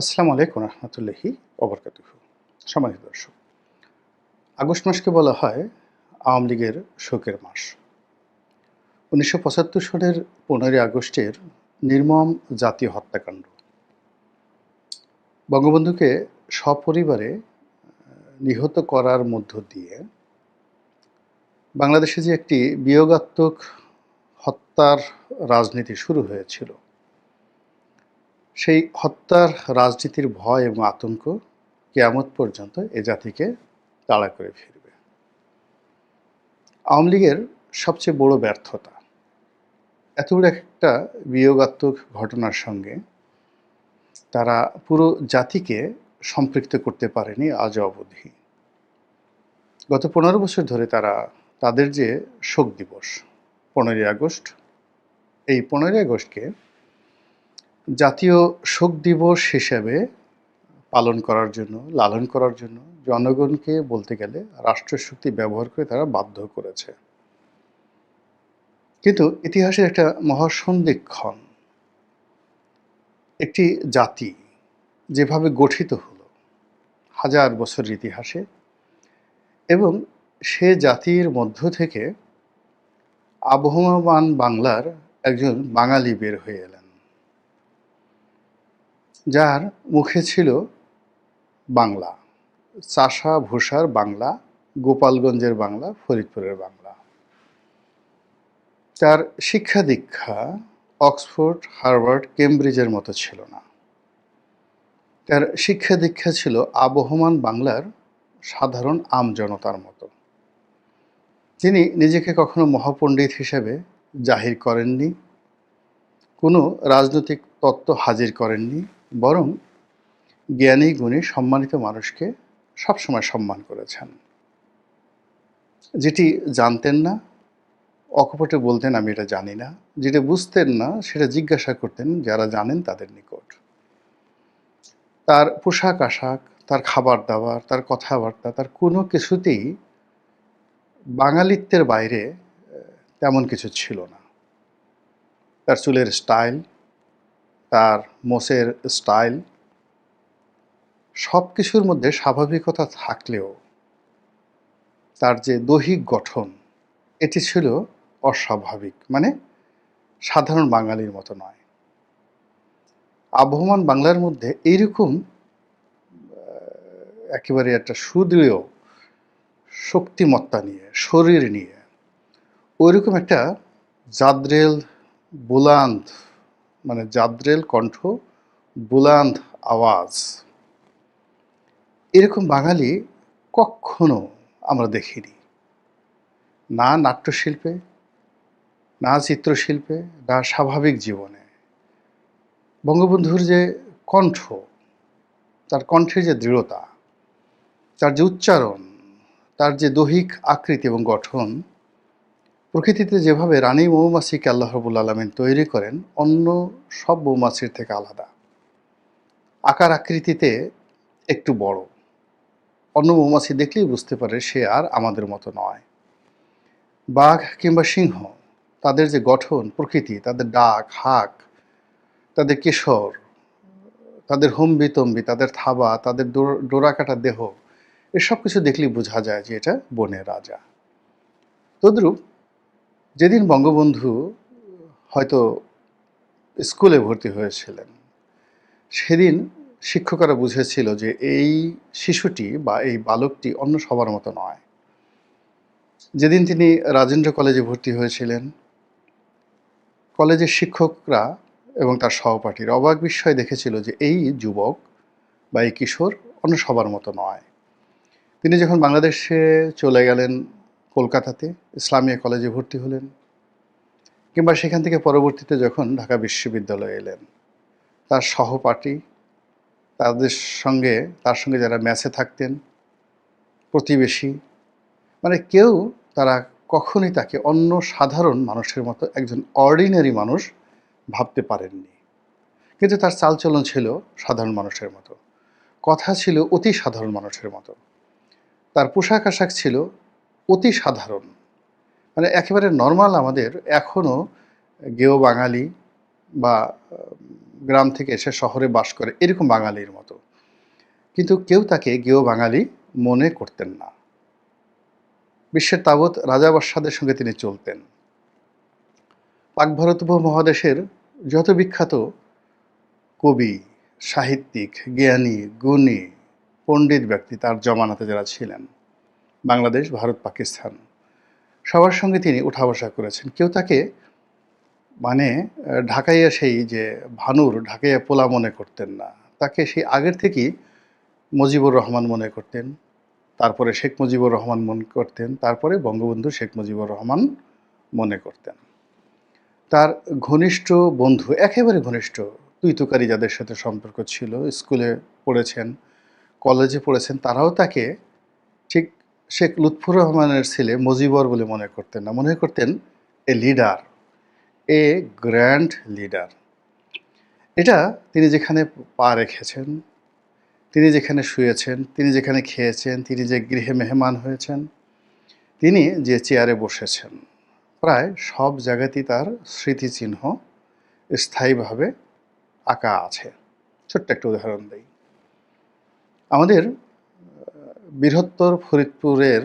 আসসালামু আলাইকুম রহমতুল্লাহি অবরকাতুহ সম্মানিত দর্শক, আগস্ট মাসকে বলা হয় আওয়ামী লীগের শোকের মাস। উনিশশো পঁচাত্তর সালের পনেরোই আগস্টের নির্মম জাতীয় হত্যাকাণ্ড। বঙ্গবন্ধুকে সপরিবারে নিহত করার মধ্য দিয়ে বাংলাদেশে যে একটি বিয়োগাত্মক হত্যার রাজনীতি শুরু হয়েছিল সেই হত্যার রাজনীতির ভয় এবং আতঙ্ক কেয়ামত পর্যন্ত এ জাতিকে তাড়া করে ফিরবে। আওয়ামী লীগের সবচেয়ে বড় ব্যর্থতা, এত বড় একটা বিয়োগাত্মক ঘটনার সঙ্গে তারা পুরো জাতিকে সম্পৃক্ত করতে পারেনি, আজ অবধি। গত পনেরো বছর ধরে তারা তাদের যে শোক দিবস, পনেরোই আগস্ট, এই পনেরোই আগস্টকে জাতীয় শোক দিবস হিসেবে পালন করার জন্য, লালন করার জন্য জনগণকে বলতে গেলে রাষ্ট্রশক্তি ব্যবহার করে তারা বাধ্য করেছে। কিন্তু ইতিহাসের একটা মহাসন্ধিক্ষণ, একটি জাতি যেভাবে গঠিত হলো হাজার বছরের ইতিহাসে এবং সে জাতির মধ্য থেকে আবহমান বাংলার একজন বাঙালি বের হয়ে এলেন। যার মুখে ছিল বাংলা, চাষা ভূষার বাংলা, গোপালগঞ্জের বাংলা, ফরিদপুরের বাংলা। তার শিক্ষা দীক্ষা অক্সফোর্ড, হার্ভার্ড, কেমব্রিজের মতো ছিল না। তার শিক্ষা দীক্ষা ছিল আবহমান বাংলার সাধারণ আমজনতার মতো। তিনি নিজেকে কখনো মহাপণ্ডিত হিসেবে জাহির করেননি, কোনো রাজনৈতিক তত্ত্ব হাজির করেননি বরং জ্ঞানী গুণী সম্মানিত মানুষকে সবসময় সম্মান করেছেন। যেটি জানতেন না, অকপটে বলতেন, আমি এটা জানি না। যেটা বুঝতেন না, সেটা জিজ্ঞাসা করতেন, যারা জানেন তাদের নিকট। তার পোশাক আশাক, তার খাবার দাবার, তার কথাবার্তা, তার কোনো কিছুতেই বাঙালিত্বের বাইরে তেমন কিছু ছিল না। তার চুলের স্টাইল তার মোষের স্টাইল সব কিছুর মধ্যে স্বাভাবিকতা থাকলেও তার যে দৈহিক গঠন, এটি ছিল অস্বাভাবিক মানে সাধারণ বাঙালির মতো নয়। আবহমান বাংলার মধ্যে এইরকম একেবারে একটা সুদৃঢ় শক্তিমত্তা নিয়ে, শরীর নিয়ে, ওইরকম একটা জাদ্রেল, বুলান্দ মানে জাদ্রেল কণ্ঠ, বুলান্দ আওয়াজ। এরকম বাঙালি কখনো আমরা দেখিনি। না নাট্যশিল্পে, না চিত্রশিল্পে, না স্বাভাবিক জীবনে। বঙ্গবন্ধুর যে কণ্ঠ, তার কণ্ঠের যে দৃঢ়তা, তার যে উচ্চারণ, তার যে দৈহিক আকৃতি এবং গঠন প্রকৃতিতে যেভাবে রানী মৌমাছিকে আল্লাহ রবুল আলমিন তৈরি করেন, অন্য সব মৌমাছির থেকে আলাদা। আকার আকৃতিতে একটু বড়। অন্য মৌমাছি দেখলেই বুঝতে পারে সে আর আমাদের মতো নয়। বাঘ কিংবা সিংহ, তাদের যে গঠন, প্রকৃতি, তাদের ডাক, হাক, তাদের কেশর, তাদের হম্বিতম্বি, তাদের থাবা, তাদের ডোর- ডোরাকাটা দেহ, এসব কিছু দেখলেই বোঝা যায় যে এটা বনের রাজা। তদ্রূপ যেদিন বঙ্গবন্ধু হয়তো স্কুলে ভর্তি হয়েছিলেন, সেদিন শিক্ষকরা বুঝেছিল যে এই শিশুটি বা এই বালকটি অন্য সবার মতো নয়। যেদিন তিনি রাজেন্দ্র কলেজে ভর্তি হয়েছিলেন, কলেজের শিক্ষকরা এবং তার সহপাঠীরা অবাক বিস্ময় দেখেছিল যে এই যুবক বা এই কিশোর অন্য সবার মতো নয়। তিনি যখন বাংলাদেশে চলে গেলেন কলকাতাতে ইসলামিয়া কলেজে ভর্তি হলেন কিংবা সেখান থেকে পরবর্তীতে যখন ঢাকা বিশ্ববিদ্যালয়ে এলেন। তার সহপাঠী, তাদের সঙ্গে, তার সঙ্গে যারা ম্যাচে থাকতেন, প্রতিবেশী মানে কেউ তারা কখনই তাকে অন্য সাধারণ মানুষের মতো একজন অর্ডিনারি মানুষ ভাবতে পারেননি। কিন্তু তার চালচলন ছিল সাধারণ মানুষের মতো। কথা ছিল অতি সাধারণ মানুষের মতো। তার পোশাক আশাক ছিল অতি সাধারণ। মানে একেবারে নর্মাল আমাদের এখনও গেও বাঙালি বা গ্রাম থেকে এসে শহরে বাস করে এরকম বাঙালির মতো। কিন্তু কেউ তাকে গেও বাঙালি মনে করতেন না। বিশ্বের তাবৎ রাজা বাদশাদের সঙ্গে তিনি চলতেন। পাক ভারত যত বিখ্যাত কবি, সাহিত্যিক, জ্ঞানী, গুণী, পণ্ডিত ব্যক্তি তার জমানাতে যারা ছিলেন বাংলাদেশ, ভারত, পাকিস্তান। সবার সঙ্গে তিনি উঠা বসা করেছেন। কেউ তাকে মানে ঢাকাইয়া সেই যে ভানুর, ঢাকাইয়া পোলা মনে করতেন না। তাকে সেই আগের থেকেই মুজিবুর রহমান মনে করতেন। তারপরে শেখ মুজিবুর রহমান মনে করতেন। তারপরে বঙ্গবন্ধু শেখ মুজিবুর রহমান মনে করতেন। তার ঘনিষ্ঠ বন্ধু, একেবারে ঘনিষ্ঠ তুই তুকারি যাদের সাথে সম্পর্ক ছিল, স্কুলে পড়েছেন, কলেজে পড়েছেন, তারাও তাকে ঠিক শেখ লুৎফুর রহমানের ছেলে মজিবর বলে মনে করতেন না, মনে করতেন a leader, a grand leader. এটা তিনি যেখানে পা রেখেছেন, তিনি যেখানে শুয়েছেন, তিনি যেখানে খেয়েছেন, তিনি যে গৃহে মেহমান হয়েছেন, তিনি যে চেয়ারে বসেছেন, প্রায় সব জায়গাতেই তার স্মৃতিচিহ্ন স্থায়ীভাবে আঁকা আছে। ছোট্ট একটা উদাহরণ দিই। আমাদের বৃহত্তর ফরিদপুরের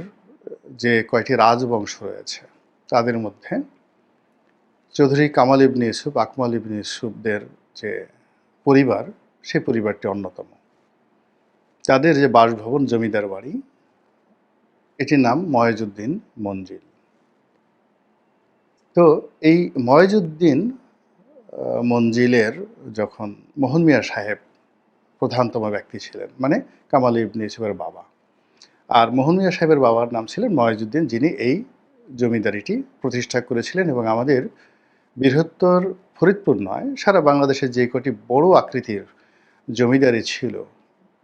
যে কয়টি রাজবংশ রয়েছে, তাদের মধ্যে চৌধুরী কামাল ইবনে ইউসুফ, আকমাল ইবনে ইউসুফদের যে পরিবার, সেই পরিবারটি অন্যতম। তাদের যে বাসভবন, জমিদার বাড়ি, এটির নাম ময়জুদ্দিন মঞ্জিল। তো এই ময়জুদ্দিন মঞ্জিলের যখন মোহন মিয়া সাহেব প্রধানতম ব্যক্তি ছিলেন মানে কামাল ইবনে ইউসুফের বাবা আর মোহন মিয়া সাহেবের বাবার নাম ছিলেন ময়জুদ্দিন, যিনি এই জমিদারিটি প্রতিষ্ঠা করেছিলেন এবং আমাদের বৃহত্তর ফরিদপুর নয়, সারা বাংলাদেশের যে কটি বড় আকৃতির জমিদারি ছিল,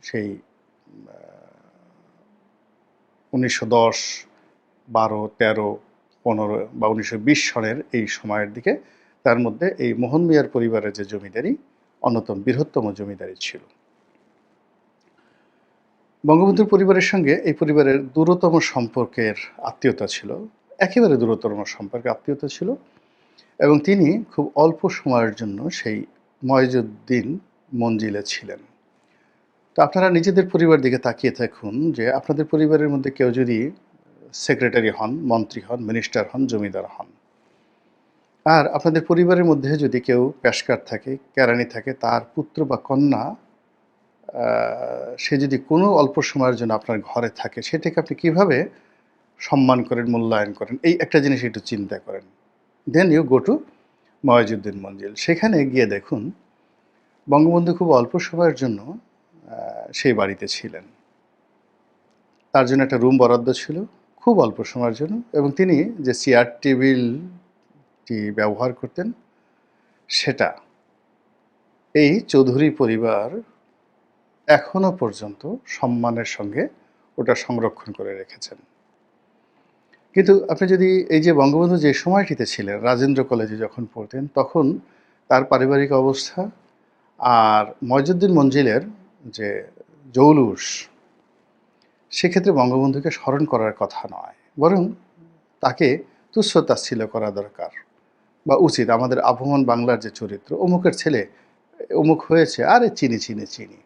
সেই উনিশশো দশ, বারো, তেরো, পনেরো বা উনিশশো বিশ সনের এই সময়ের দিকে, তার মধ্যে এই মোহন মিয়ার পরিবারের যে জমিদারি, অন্যতম বৃহত্তম জমিদারি ছিল। বঙ্গবন্ধুর পরিবারের সঙ্গে এই পরিবারের দূরতম সম্পর্কের আত্মীয়তা ছিল, একেবারে দূরতম সম্পর্কে আত্মীয়তা ছিল এবং তিনি খুব অল্প সময়ের জন্য সেই ময়জুদ্দিন মঞ্জিলে ছিলেন। তো আপনারা নিজেদের পরিবার দিকে তাকিয়ে থাকুন যে আপনাদের পরিবারের মধ্যে কেউ যদি সেক্রেটারি হন, মন্ত্রী হন, মিনিস্টার হন, জমিদার হন। আর আপনাদের পরিবারের মধ্যে যদি কেউ পেশকার থাকে, কেরানি থাকে, তার পুত্র বা কন্যা সে যদি কোনো অল্প সময়ের জন্য আপনার ঘরে থাকে, সেটাকে আপনি কীভাবে সম্মান করেন, মূল্যায়ন করেন? এই একটা জিনিস একটু চিন্তা করেন। Then you go to Moyajuddin Manzil. সেখানে গিয়ে দেখুন, বঙ্গবন্ধু খুব অল্প সময়ের জন্য সেই বাড়িতে ছিলেন। তার জন্য একটা রুম বরাদ্দ ছিল, খুব অল্প সময়ের জন্য, এবং তিনি যে চেয়ার টেবিলটি ব্যবহার করতেন, সেটা এই চৌধুরী পরিবার এখনও পর্যন্ত সম্মানের সঙ্গে ওটা সংরক্ষণ করে রেখেছেন। কিন্তু আপনি যদি এই যে বঙ্গবন্ধু যে সময়টিতে ছিলেন, রাজেন্দ্র কলেজে যখন পড়তেন, তখন তার পারিবারিক অবস্থা আর ময়জুদ্দিন মঞ্জিলের যে জৌলুস, সেক্ষেত্রে বঙ্গবন্ধুকে স্মরণ করার কথা নয়। বরং তাকে তুচ্ছ তাচ্ছিল্য করা দরকার বা উচিত। আমাদের আবহমান বাংলার যে চরিত্র, অমুকের ছেলে, অমুক হয়েছে, আরে চিনি চিনি চিনি।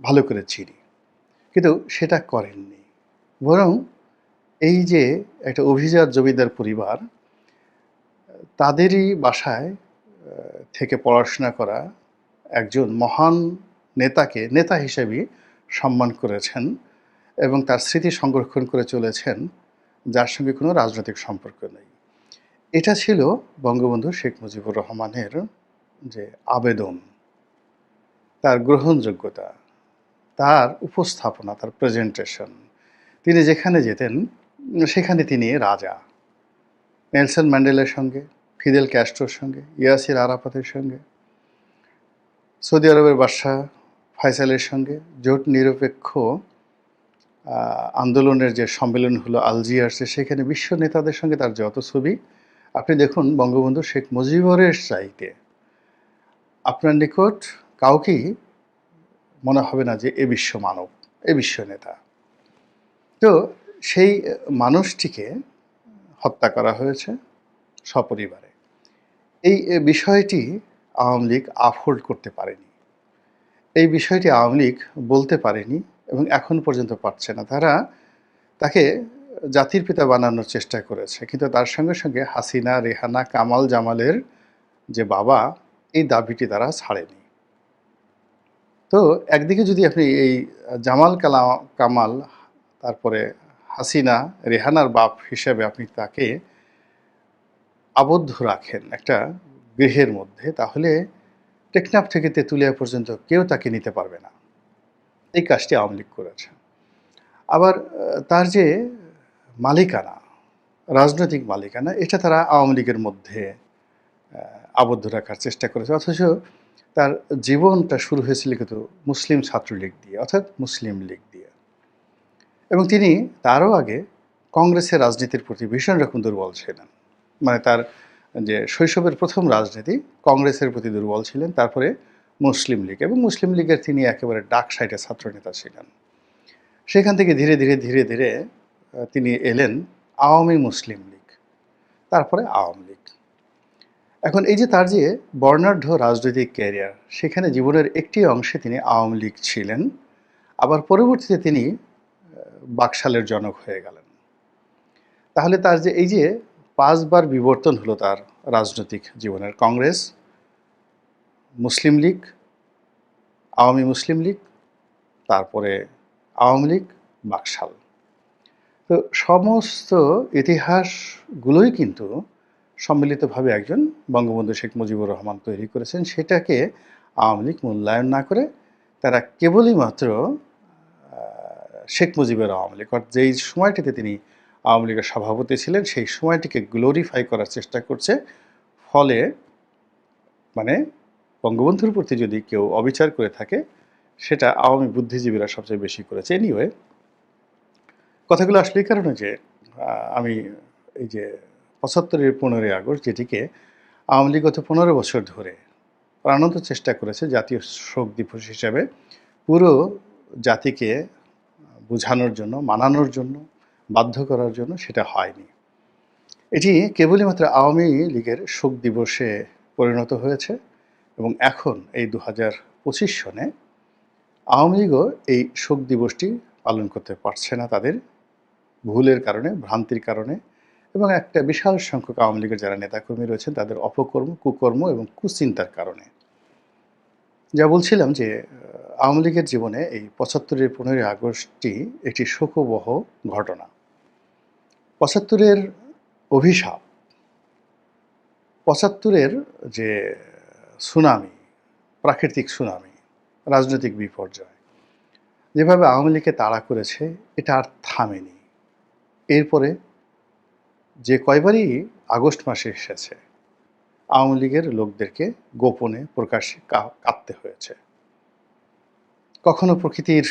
ভালো করে চিনি কিন্তু সেটা করেননি। বরং এই যে একটা অভিজাত জমিদার পরিবার, তাদেরই বাসায় থেকে পড়াশোনা করা একজন মহান নেতাকে, নেতা হিসেবে সম্মান করেছেন এবং তার স্মৃতি সংরক্ষণ করে চলেছেন, যার সঙ্গে কোনো রাজনৈতিক সম্পর্ক নেই। এটা ছিল বঙ্গবন্ধু শেখ মুজিবুর রহমানের যে আবেদন। তার গ্রহণযোগ্যতা, তার উপস্থাপনা, তার প্রেজেন্টেশন তিনি যেখানে যেতেন, সেখানে তিনি রাজা। নেলসন ম্যান্ডেলের সঙ্গে, ফিদেল ক্যাস্ট্রোর সঙ্গে, ইয়াসির আরাফাতের সঙ্গে, সৌদি আরবের বাদশাহ ফাইসালের সঙ্গে, জোট নিরপেক্ষ আন্দোলনের যে সম্মেলন হলো আলজিয়ার্সে সেখানে বিশ্ব নেতাদের সঙ্গে তার যত ছবি, আপনি দেখুন বঙ্গবন্ধু শেখ মুজিবরের চাইতে আপনার নিকট কাউকেই মনে হবে না যে এ বিশ্ব মানব, এ বিশ্ব নেতা। তো সেই মানুষটিকে হত্যা করা হয়েছে সপরিবারে। এই বিষয়টি আওয়ামী লীগ আফোর্ড করতে পারেনি। এই বিষয়টি আওয়ামী লীগ বলতে পারেনি এবং এখন পর্যন্ত পারছে না। তারা তাকে জাতির পিতা বানানোর চেষ্টা করেছে, কিন্তু তার সঙ্গে সঙ্গে হাসিনা, রেহানা, কামাল জামালের যে বাবা, এই দাবিটি তারা ছাড়েনি। তো একদিকে যদি আপনি এই জামাল কালা কামাল, তারপরে হাসিনা, রেহানার বাপ হিসেবে আপনি তাকে আবদ্ধ রাখেন একটা গৃহের মধ্যে, তাহলে টেকনাফ থেকে তেঁতুলিয়া পর্যন্ত কেউ তাকে নিতে পারবে না। এই কাজটি আওয়ামী লীগ করেছে। আবার তার যে মালিকানা, রাজনৈতিক মালিকানা, এটা তারা আওয়ামী লীগের মধ্যে আবদ্ধ রাখার চেষ্টা করেছে। অথচ তার জীবনটা শুরু হয়েছিল কিন্তু মুসলিম ছাত্রলীগ দিয়ে, অর্থাৎ মুসলিম লীগ দিয়ে। এবং তিনি তারও আগে কংগ্রেসের রাজনীতির প্রতি ভীষণ রকম দুর্বল ছিলেন। মানে তার যে শৈশবের প্রথম রাজনীতি, কংগ্রেসের প্রতি দুর্বল ছিলেন, তারপরে মুসলিম লীগ। এবং মুসলিম লীগের তিনি একেবারে ডাক সাইডে ছাত্রনেতা ছিলেন। সেখান থেকে ধীরে ধীরে ধীরে ধীরে তিনি এলেন আওয়ামী মুসলিম লীগ। তারপরে আওয়ামী লীগ। এখন এই যে তার যে বর্ণাঢ্য রাজনৈতিক ক্যারিয়ার, সেখানে জীবনের একটি অংশে তিনি আওয়ামী লীগ ছিলেন, আবার পরবর্তীতে তিনি বাকশালের জনক হয়ে গেলেন। তাহলে তার যে এই যে পাঁচবার বিবর্তন হলো তার রাজনৈতিক জীবনের, কংগ্রেস, মুসলিম লীগ, আওয়ামী মুসলিম লীগ, তারপরে আওয়ামী লীগ, বাকশাল। তো সমস্ত ইতিহাসগুলোই কিন্তু সম্মিলিতভাবে একজন বঙ্গবন্ধু শেখ মুজিবুর রহমান তৈরি করেছেন। সেটাকে আওয়ামী লীগ মূল্যায়ন না করে তারা কেবলই মাত্র শেখ মুজিবের আওয়ামী লীগ। অর্থাৎ যেই সময়টিতে তিনি আওয়ামী লীগের সভাপতি ছিলেন, সেই সময়টিকে গ্লোরিফাই করার চেষ্টা করছে। ফলে মানে বঙ্গবন্ধুর প্রতি যদি কেউ অবিচার করে থাকে, সেটা আওয়ামী বুদ্ধিজীবীরা সবচেয়ে বেশি করেছে। এনিওয়ে কথাগুলো আসলে এই কারণে যে আমি এই যে পঁচাত্তরের পনেরোই আগস্ট, যেটিকে আওয়ামী লীগ গত পনেরো বছর ধরে প্রাণত চেষ্টা করেছে জাতীয় শোক দিবস হিসাবে, পুরো জাতিকে বোঝানোর জন্য, মানানোর জন্য, বাধ্য করার জন্য সেটা হয়নি। এটি কেবলই মাত্র আওয়ামী লীগের শোক দিবসে পরিণত হয়েছে এবং এখন এই দু হাজার পঁচিশ সনে আওয়ামী লীগও এই শোক দিবসটি পালন করতে পারছে না তাদের। ভুলের কারণে, ভ্রান্তির কারণে এবং একটা বিশাল সংখ্যক আওয়ামী লীগের যারা নেতাকর্মী রয়েছেন, তাদের অপকর্ম, কুকর্ম এবং কুচিন্তার কারণে। যা বলছিলাম যে আওয়ামী লীগের জীবনে এই পঁচাত্তরের পনেরোই আগস্টটি একটি শোকবহ ঘটনা। পঁচাত্তরের অভিশাপ, পঁচাত্তরের যে সুনামি, প্রাকৃতিক সুনামি, রাজনৈতিক বিপর্যয়, যেভাবে আওয়ামী লীগকে তাড়া করেছে, এটা আর থামেনি। এরপরে যে কয়বারই আগস্ট মাসে এসেছে, আওয়ামী লীগের লোকদেরকে গোপনে প্রকাশ্যে কাঁদতে হয়েছে। কখনো প্রকৃতির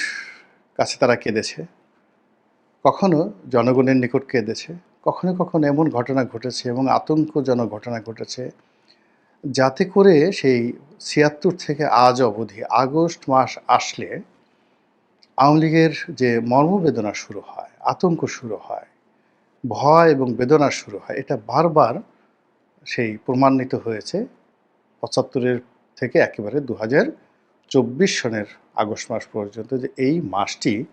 কাছে তারা কেঁদেছে, কখনো জনগণের নিকট কেঁদেছে, কখনো কখনো এমন ঘটনা ঘটেছে এবং আতঙ্কজনক ঘটনা ঘটেছে, যাতে করে সেই ছিয়াত্তর থেকে আজ অবধি আগস্ট মাস আসলে আওয়ামী লীগের যে মর্মবেদনা শুরু হয়, আতঙ্ক শুরু হয় ভয় এবং বেদনা শুরু হয়। এটা বারবার সেই প্রমাণিত হয়েছে পঁচাত্তরের থেকে একেবারে দু হাজার চব্বিশ সনের আগস্ট মাস পর্যন্ত যে এই মাসটি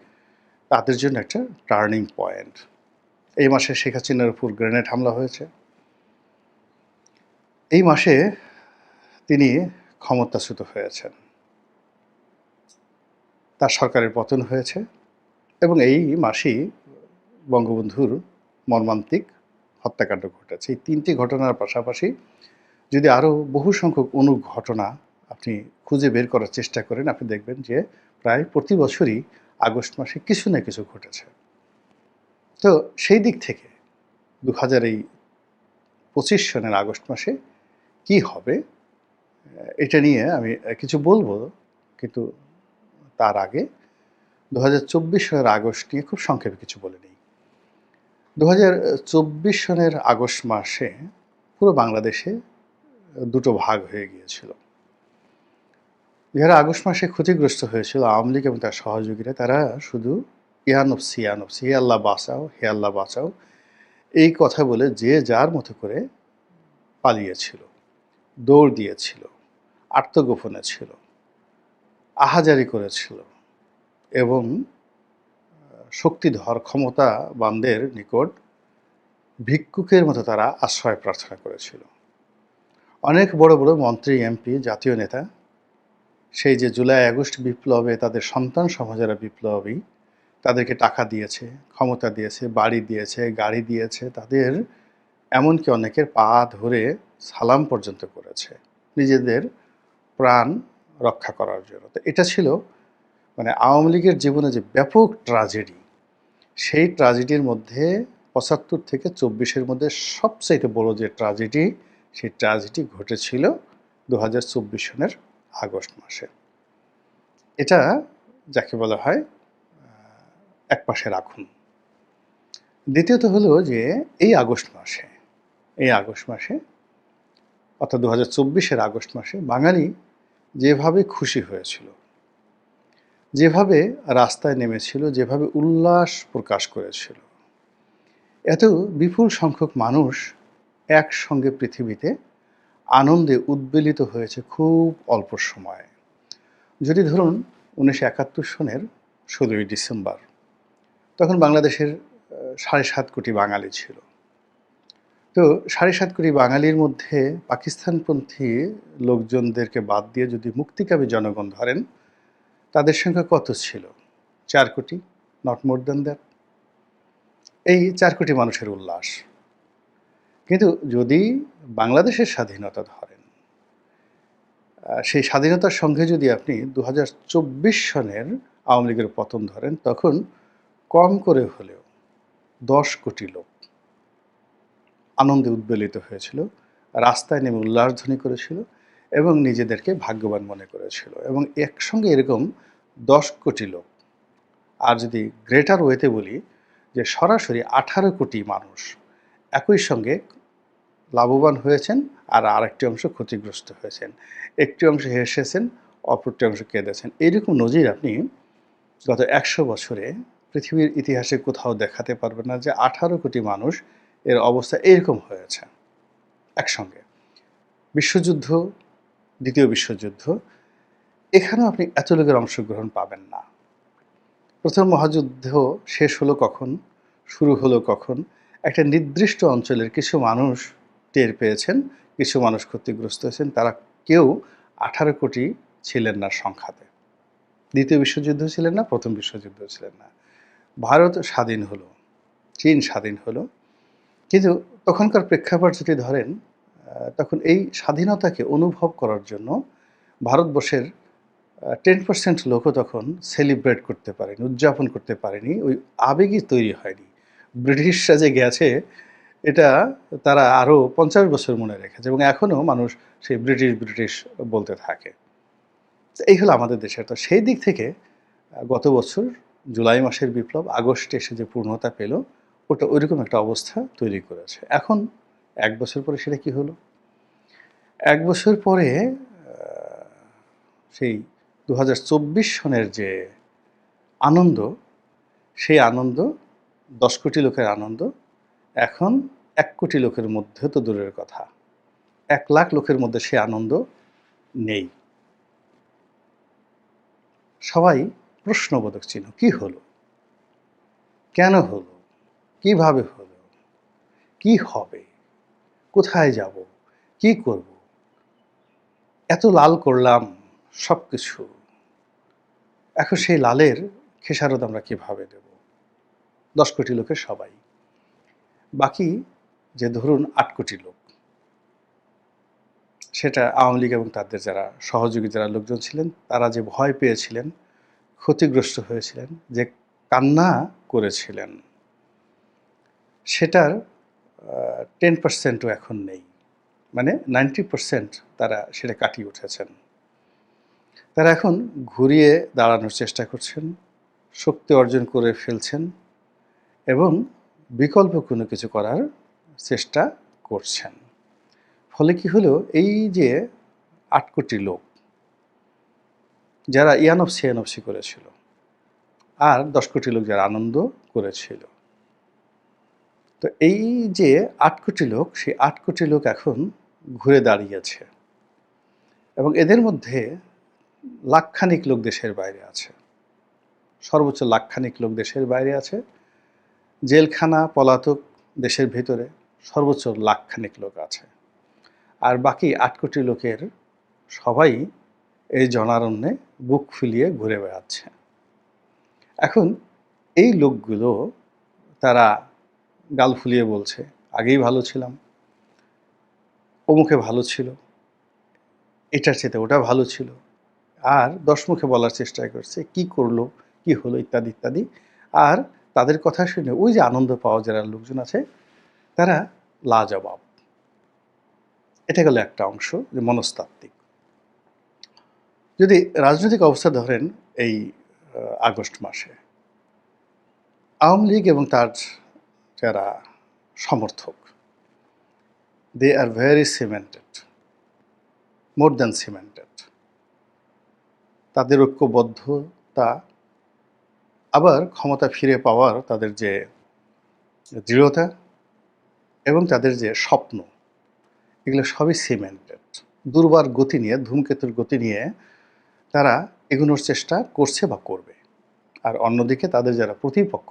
তাদের জন্য একটা টার্নিং পয়েন্ট। এই মাসে শেখ হাসিনার উপর গ্রেনেড হামলা হয়েছে। এই মাসে তিনি ক্ষমতাচ্যুত হয়েছেন। তার সরকারের পতন হয়েছে এবং এই মাসেই বঙ্গবন্ধুর মর্মান্তিক হত্যাকাণ্ড ঘটেছে। এই তিনটি ঘটনার পাশাপাশি যদি আরও বহু সংখ্যক অনু ঘটনা আপনি খুঁজে বের করার চেষ্টা করেন, আপনি দেখবেন যে প্রায় প্রতি বছরই আগস্ট মাসে কিছু না কিছু ঘটেছে। তো সেই দিক থেকে দু হাজার এই পঁচিশ সনের আগস্ট মাসে কি হবে, এটা নিয়ে আমি কিছু বলব, কিন্তু তার আগে দু হাজার চব্বিশ সনের আগস্ট নিয়ে খুব সংক্ষেপে কিছু বলে নিই। দু হাজার চব্বিশ সনের আগস্ট মাসে পুরো বাংলাদেশে দুটো ভাগ হয়ে গিয়েছিল। যারা আগস্ট মাসে ক্ষতিগ্রস্ত হয়েছিল, আওয়ামী লীগ এবং তার সহযোগীরা, তারা শুধু ইয়ানফসি ইয়ানফসি হে আল্লাহ বাঁচাও, হে আল্লাহ বাঁচাও, এই কথা বলে যে যার মতো করে পালিয়েছিল, দৌড় দিয়েছিল, আত্মগোপনে ছিল, আহাজারি করেছিল এবং শক্তিধর ক্ষমতাবানদের নিকট ভিক্ষুকের মতো তারা আশ্রয় প্রার্থনা করেছিল। অনেক বড় বড় মন্ত্রী, এমপি, জাতীয় নেতা, সেই যে জুলাই, আগস্ট বিপ্লবে তাদের সন্তান সমাজেরা বিপ্লবী, তাদেরকে টাকা দিয়েছে, ক্ষমতা দিয়েছে, বাড়ি দিয়েছে, গাড়ি দিয়েছে, তাদের এমনকি অনেকের পা ধরে সালাম পর্যন্ত করেছে। নিজেদের প্রাণ রক্ষা করার জন্য। তো এটা ছিল মানে আওয়ামী লীগের জীবনে যে ব্যাপক ট্রাজেডি সেই ট্রাজেডির মধ্যে পঁচাত্তর থেকে চব্বিশের মধ্যে সবচাইতে বড় যে ট্রাজেডি সেই ট্রাজেডি ঘটেছিল দু হাজার চব্বিশ সনের আগস্ট মাসে। এটা যাকে বলা হয় এক পাশে রাখুন। দ্বিতীয়ত হলো যে এই আগস্ট মাসে, এই আগস্ট মাসে, অর্থাৎ দু হাজার চব্বিশের আগস্ট মাসে বাঙালি যেভাবে খুশি হয়েছিল যেভাবে রাস্তায় নেমেছিল, যেভাবে উল্লাস প্রকাশ করেছিল, এত বিপুল সংখ্যক মানুষ একসঙ্গে পৃথিবীতে আনন্দে উদ্বেলিত হয়েছে খুব অল্প সময়ে। যদি ধরুন উনিশশো একাত্তর সনের ষোলোই ডিসেম্বর, তখন বাংলাদেশের সাড়ে সাত কোটি বাঙালি ছিল। তো সাড়ে সাত কোটি বাঙালির মধ্যে পাকিস্তানপন্থী লোকজনদেরকে বাদ দিয়ে যদি মুক্তিকামী জনগণ ধরেন তাদের সংখ্যা কত ছিল? চার কোটি নট মোর দেন দ্যাট এই চার কোটি মানুষের উল্লাস। কিন্তু যদি বাংলাদেশের স্বাধীনতা ধরেন সেই স্বাধীনতার সঙ্গে যদি আপনি দু হাজার চব্বিশ সনের আওয়ামী লীগের পতন ধরেন, তখন কম করে হলেও দশ কোটি লোক আনন্দে উদ্বেলিত হয়েছিল, রাস্তায় নেমে উল্লাসধ্বনি করেছিল এবং নিজেদেরকে ভাগ্যবান মনে করেছিল। এবং একসঙ্গে এরকম দশ কোটি লোক। আর যদি গ্রেটার ওয়েতে বলি যে সরাসরি আঠারো কোটি মানুষ একই সঙ্গে লাভবান হয়েছেন আর আরেকটি অংশ ক্ষতিগ্রস্ত হয়েছেন। একটি অংশ হেসেছেন, অপরটি অংশ কেঁদেছেন। এইরকম নজির আপনি গত একশো বছরে পৃথিবীর ইতিহাসে কোথাও দেখাতে পারবেন না যে আঠারো কোটি মানুষ এর অবস্থা এরকম হয়েছে। একসঙ্গে। বিশ্বযুদ্ধ দ্বিতীয় বিশ্বযুদ্ধ, এখানেও আপনি এত লোকের অংশগ্রহণ পাবেন না। প্রথম মহাযুদ্ধ শেষ হলো কখন? শুরু হলো কখন? একটা নির্দিষ্ট অঞ্চলের কিছু মানুষ টের পেয়েছেন, কিছু মানুষ ক্ষতিগ্রস্ত হয়েছেন, তারা কেউ আঠারো কোটি ছিলেন না সংখ্যাতে। দ্বিতীয় বিশ্বযুদ্ধ ছিলেন না, প্রথম বিশ্বযুদ্ধ ছিলেন না। ভারত স্বাধীন হলো, চীন স্বাধীন হলো। কিন্তু তখনকার প্রেক্ষাপট যদি ধরেন তখন এই স্বাধীনতাকে অনুভব করার জন্য ভারতবর্ষের টেন পার্সেন্ট লোকও তখন সেলিব্রেট করতে পারেনি, উদযাপন করতে পারেনি, ওই আবেগই তৈরি হয়নি। ব্রিটিশরা যে গেছে, এটা তারা আরও পঞ্চাশ বছর মনে রেখেছে এবং এখনও মানুষ সেই ব্রিটিশ ব্রিটিশ বলতে থাকে। এই হলো আমাদের দেশের, তো সেই দিক থেকে গত বছর জুলাই মাসের বিপ্লব, আগস্টে এসে যে পূর্ণতা পেল, ওটা ওইরকম একটা অবস্থা তৈরি করেছে। এখন এক বছর পরে সেটা কি হলো? এক বছর পরে সেই দু হাজার চব্বিশ সনের যে আনন্দ, সেই আনন্দ, দশ কোটি লোকের আনন্দ, এখন এক কোটি লোকের মধ্যে তো দূরের কথা। এক লাখ লোকের মধ্যে সে আনন্দ নেই। সবাই প্রশ্নবোধক চিহ্ন কি হলো? কেন হলো? কীভাবে হলো? কি হবে? কোথায় যাব? কি করব? এত লাল করলাম সব কিছু এখন সেই লালের খেসারত আমরা কীভাবে দেব? দশ কোটি লোকের সবাই। বাকি যে ধরুন আট কোটি লোক। সেটা আওয়ামী লীগ এবং তাদের যারা সহযোগী যারা লোকজন ছিলেন, তারা যে ভয় পেয়েছিলেন, ক্ষতিগ্রস্ত হয়েছিলেন, যে কান্না করেছিলেন, সেটার টেন পার্সেন্টও এখন নেই। মানে নাইনটি পার্সেন্ট তারা সেটা কাটিয়ে উঠেছেন। তারা এখন ঘুরিয়ে দাঁড়ানোর চেষ্টা করছেন, শক্তি অর্জন করে ফেলছেন এবং বিকল্প কোনো কিছু করার চেষ্টা করছেন। ফলে কি হলো? এই যে আট কোটি লোক, যারা ইয়ানফসি ইয়ানফসি করেছিল, আর দশ কোটি লোক যারা আনন্দ করেছিল তো এই যে আট কোটি লোক, সেই আট কোটি লোক এখন ঘুরে দাঁড়িয়েছে। এবং এদের মধ্যে লাখখানিক লোক দেশের বাইরে আছে। সর্বোচ্চ লাখখানিক লোক দেশের বাইরে আছে। জেলখানা, পলাতক দেশের ভিতরে সর্বোচ্চ লাখখানিক লোক আছে। আর বাকি আট কোটি লোকের সবাই এই জনারণ্যে বুক ফুলিয়ে ঘুরে বেড়াচ্ছে। এখন এই লোকগুলো তারা গাল ফুলিয়ে বলছে, আগেই ভালো ছিলাম। অমুখে ভালো ছিল। এটার চেয়ে ওটা ভালো ছিল। আর দশমুখে বলার চেষ্টা করছে, কি করল, কি হলো, ইত্যাদি ইত্যাদি। আর তাদের কথা শুনে ওই যে আনন্দ পাওয়া যারা লোকজন আছে, তারা লাজবাব। এটা গেল একটা অংশ যে মনস্তাত্ত্বিক। যদি রাজনৈতিক অবস্থা ধরেন এই আগস্ট মাসে, আওয়ামী লীগ এবং তার যারা সমর্থক। They are very cemented more than cemented তাদের ঐক্যবদ্ধতা আবার ক্ষমতা ফিরে পাওয়ার তাদের যে দৃঢ়তা এবং তাদের যে স্বপ্ন, এগুলো সবই সিমেন্টেড দুর্বার গতি নিয়ে, ধূমকেতুর গতি নিয়ে তারা এগোনোর চেষ্টা করছে বা করবে। আর অন্যদিকে তাদের যারা প্রতিপক্ষ,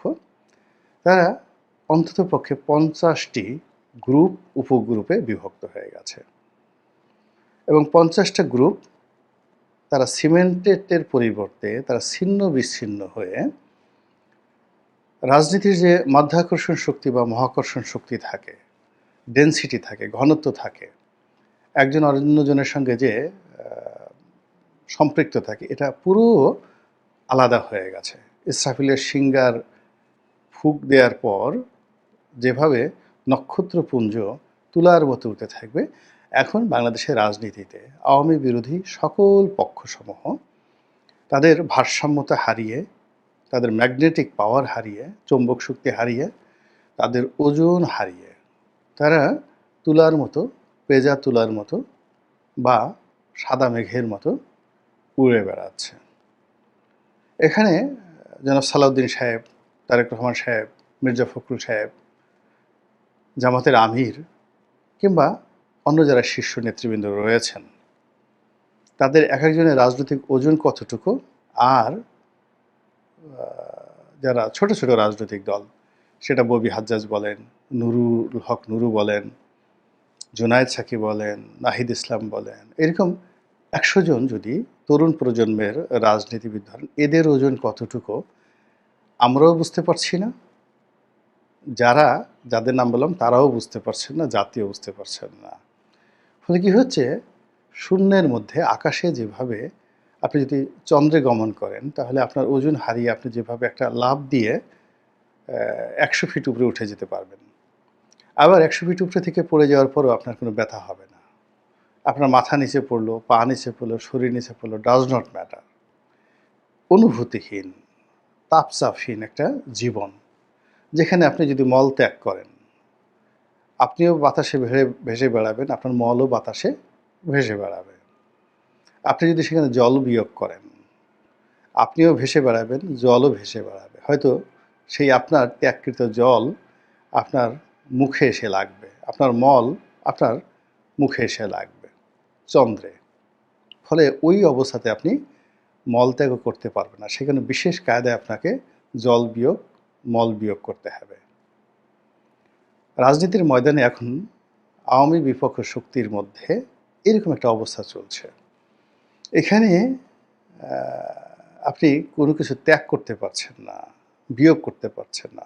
তারা অন্তত পক্ষে পঞ্চাশটি গ্রুপ উপগ্রুপে বিভক্ত হয়ে গেছে। এবং পঞ্চাশটা গ্রুপ তারা সিমেন্টেডের পরিবর্তে তারা ছিন্ন বিচ্ছিন্ন হয়ে রাজনীতির যে মাধ্যাকর্ষণ শক্তি বা মহাকর্ষণ শক্তি থাকে ডেন্সিটি থাকে, ঘনত্ব থাকে, একজন অন্যজনের সঙ্গে যে সম্পৃক্ত থাকে, এটা পুরো আলাদা হয়ে গেছে। ইসরাফিলের সিঙ্গার ফুক দেওয়ার পর যেভাবে নক্ষত্রপুঞ্জ তুলার মতো উঠে থাকবে, এখন বাংলাদেশের রাজনীতিতে আওয়ামী বিরোধী সকল পক্ষসমূহ তাদের ভারসাম্যতা হারিয়ে, তাদের ম্যাগনেটিক পাওয়ার হারিয়ে, চৌম্বক শক্তি হারিয়ে, তাদের ওজন হারিয়ে, তারা তুলার মতো, পেজা তুলার মতো বা সাদা মেঘের মতো উড়ে বেড়াচ্ছে। এখানে যেন সালাউদ্দিন সাহেব, তারেক রহমান সাহেব, মির্জা ফখরুল সাহেব জামাতের আমির কিংবা অন্য যারা শীর্ষ নেতৃবৃন্দ রয়েছেন, তাদের এক একজনের রাজনৈতিক ওজন কতটুকু আর যারা ছোট ছোট রাজনৈতিক দল, সেটা ববি হাজ্জাজ বলেন, নুরুল হক নুরু বলেন, জুনায়েদ সাকি বলেন, নাহিদ ইসলাম বলেন, এরকম একশো জন যদি তরুণ প্রজন্মের রাজনীতিবিদ ধরেন, এদের ওজন কতটুকু, আমরাও বুঝতে পারছি না। যারা যাদের নাম বললাম, তারাও বুঝতে পারছেন না জাতীয় বুঝতে পারছেন না। ফলে কি হচ্ছে? শূন্যের মধ্যে আকাশে যেভাবে আপনি যদি চন্দ্রে গমন করেন, তাহলে আপনার ওজন হারিয়ে আপনি যেভাবে একটা লাভ দিয়ে একশো ফিট উপরে উঠে যেতে পারবেন। আবার একশো ফিট উপরে থেকে পড়ে যাওয়ার পরও আপনার কোনো ব্যথা হবে না। আপনার মাথা নিচে পড়ল, পা নিচে পড়ল, শরীর নিচে পড়ল ডাজ নট ম্যাটার অনুভূতিহীন তাপচাপহীন একটা জীবন। যেখানে আপনি যদি মল ত্যাগ করেন, আপনিও বাতাসে ভেসে ভেসে বেড়াবেন, আপনার মলও বাতাসে ভেসে বেড়াবে। আপনি যদি সেখানে জল বিয়োগ করেন, আপনিও ভেসে বেড়াবেন, জলও ভেসে বেড়াবে। হয়তো সেই আপনার ত্যাগকৃত জল আপনার মুখে এসে লাগবে, আপনার মল আপনার মুখে এসে লাগবে, চন্দ্রে। ফলে ওই অবস্থাতে আপনি মলত্যাগও করতে পারবেন না। সেখানে বিশেষ কায়দায় আপনাকে জল বিয়োগ মল বিয়োগ করতে হবে। রাজনীতির ময়দানে এখন আওয়ামী বিপক্ষ শক্তির মধ্যে এরকম একটা অবস্থা চলছে। এখানে আপনি কোনো কিছু ত্যাগ করতে পারছেন না, বিয়োগ করতে পারছেন না,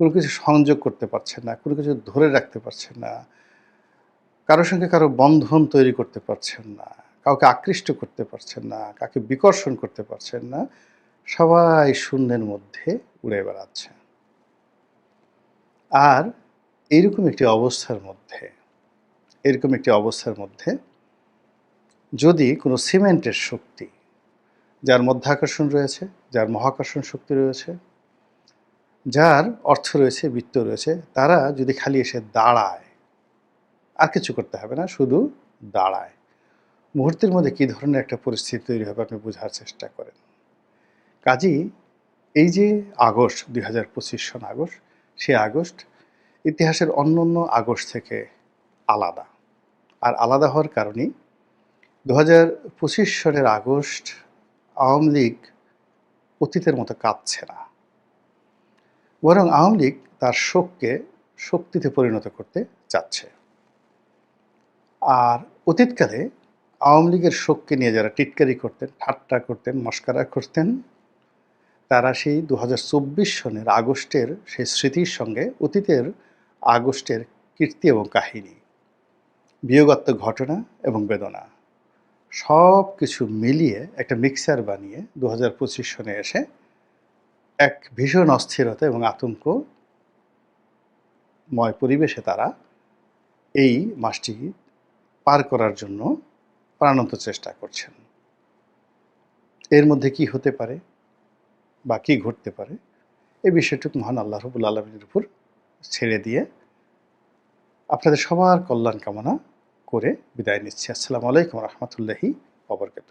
কোনো কিছু সংযোগ করতে পারছেন না, কোনো কিছু ধরে রাখতে পারছেন না কারোর সঙ্গে কারও বন্ধন তৈরি করতে পারছেন না, কাউকে আকৃষ্ট করতে পারছেন না কাকে বিকর্ষণ করতে পারছেন না সবাই শূন্যের মধ্যে উড়ে বেড়াচ্ছে। আর এরকম একটি অবস্থার মধ্যে, এরকম একটি অবস্থার মধ্যে যদি কোনো সিমেন্টের শক্তি, যার মধ্যাকর্ষণ রয়েছে, যার মহাকর্ষণ শক্তি রয়েছে, যার অর্থ রয়েছে, বৃত্ত রয়েছে, তারা যদি খালি এসে দাঁড়ায়, আর কিছু করতে হবে না, শুধু দাঁড়ায়। মুহূর্তের মধ্যে কী ধরনের একটা পরিস্থিতি তৈরি হবে আপনি বোঝার চেষ্টা করেন। কাজী এই যে আগস্ট, দুই হাজার পঁচিশ সন আগস্ট, সে আগস্ট ইতিহাসের অন্য অন্য আগস্ট থেকে আলাদা। আর আলাদা হওয়ার কারণেই দু হাজার পঁচিশ সনের আগস্ট আওয়ামী লীগ অতীতের মতো কাঁদছে না। বরং আওয়ামী লীগ তার শোককে শক্তিতে পরিণত করতে চাচ্ছে। আর অতীতকালে আওয়ামী লীগের শোককে নিয়ে যারা টিটকারি করতেন, ঠাট্টা করতেন, মস্কারা করতেন তারা সেই দু হাজার চব্বিশ সনের আগস্টের সেই স্মৃতির সঙ্গে অতীতের আগস্টের কীর্তি এবং কাহিনী, বিয়োগাত্মক ঘটনা এবং বেদনা সব কিছু মিলিয়ে একটা মিক্সার বানিয়ে দু হাজার পঁচিশ সনে এসে এক ভীষণ অস্থিরতা এবং আতঙ্কময় পরিবেশে তারা এই মাসটি পার করার জন্য প্রাণান্ত চেষ্টা করছেন। এর মধ্যে কি হতে পারে? বা কী ঘটতে পারে এই বিষয়টুকু মহান আল্লাহ রবুল আলমীর উপর ছেড়ে দিয়ে আপনাদের সবার কল্যাণ কামনা করে বিদায় নিচ্ছি। আসসালামু আলাইকুম রহমতুল্লাহি অবরকাত